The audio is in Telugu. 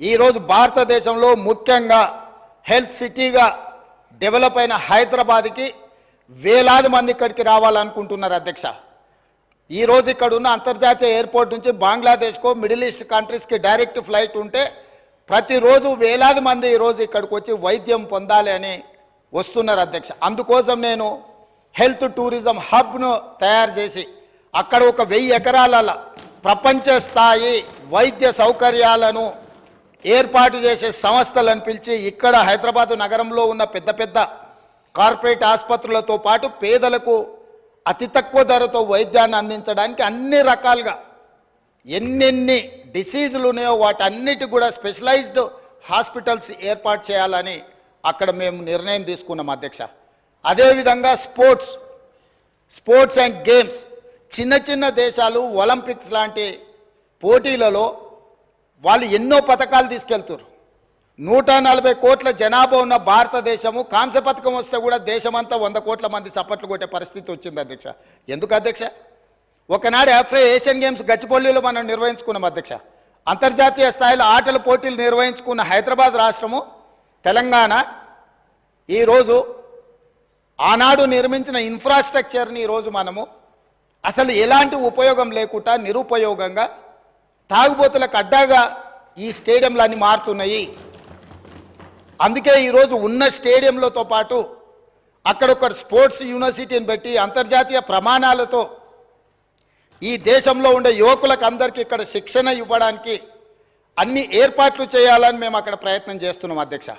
ఈరోజు భారతదేశంలో ముఖ్యంగా హెల్త్ సిటీగా డెవలప్ అయిన హైదరాబాద్కి వేలాది మంది ఇక్కడికి రావాలనుకుంటున్నారు అధ్యక్ష. ఈరోజు ఇక్కడ ఉన్న అంతర్జాతీయ ఎయిర్పోర్ట్ నుంచి బంగ్లాదేశ్కో మిడిల్ ఈస్ట్ కంట్రీస్కి డైరెక్ట్ ఫ్లైట్ ఉంటే ప్రతిరోజు వేలాది మంది ఈరోజు ఇక్కడికి వచ్చి వైద్యం పొందాలి అని వస్తున్నారు అధ్యక్ష. అందుకోసం నేను హెల్త్ టూరిజం హబ్ను తయారు చేసి అక్కడ ఒక వెయ్యి ఎకరాల ప్రపంచ స్థాయి వైద్య సౌకర్యాలను ఏర్పాటు చేసే సంస్థలను పిలిచి ఇక్కడ హైదరాబాదు నగరంలో ఉన్న పెద్ద పెద్ద కార్పొరేట్ ఆసుపత్రులతో పాటు పేదలకు అతి తక్కువ ధరతో వైద్యాన్ని అందించడానికి అన్ని రకాలుగా ఎన్నెన్ని డిసీజులు ఉన్నాయో వాటన్నిటి కూడా స్పెషలైజ్డ్ హాస్పిటల్స్ ఏర్పాటు చేయాలని అక్కడ మేము నిర్ణయం తీసుకున్నాం అధ్యక్ష. అదేవిధంగా స్పోర్ట్స్ స్పోర్ట్స్ అండ్ గేమ్స్ చిన్న చిన్న దేశాలు ఒలింపిక్స్ లాంటి పోటీలలో వాళ్ళు ఎన్నో పథకాలు తీసుకెళ్తారు నూట నలభై కోట్ల జనాభా ఉన్న భారతదేశము కాంస్య పథకం వస్తే కూడా దేశమంతా వంద కోట్ల మంది చప్పట్లు కొట్టే పరిస్థితి వచ్చింది అధ్యక్ష. ఎందుకు అధ్యక్ష? ఒకనాడు ఆఫ్రో ఏషియన్ గేమ్స్ గచ్చిపల్లిలో మనం నిర్వహించుకున్నాం అధ్యక్ష. అంతర్జాతీయ స్థాయిలో ఆటల పోటీలు నిర్వహించుకున్న హైదరాబాద్ రాష్ట్రము తెలంగాణ ఈరోజు ఆనాడు నిర్మించిన ఇన్ఫ్రాస్ట్రక్చర్ని ఈరోజు మనము అసలు ఎలాంటి ఉపయోగం లేకుండా నిరుపయోగంగా తాగుబోతులకు అడ్డాగా ఈ స్టేడియంలన్నీ మారుతున్నాయి. అందుకే ఈరోజు ఉన్న స్టేడియంలతో పాటు అక్కడ ఒక స్పోర్ట్స్ యూనివర్సిటీని పెట్టి అంతర్జాతీయ ప్రమాణాలతో ఈ దేశంలో ఉండే యువకులకు అందరికీ ఇక్కడ శిక్షణ ఇవ్వడానికి అన్ని ఏర్పాట్లు చేయాలని మేము అక్కడ ప్రయత్నం చేస్తున్నాం అధ్యక్ష.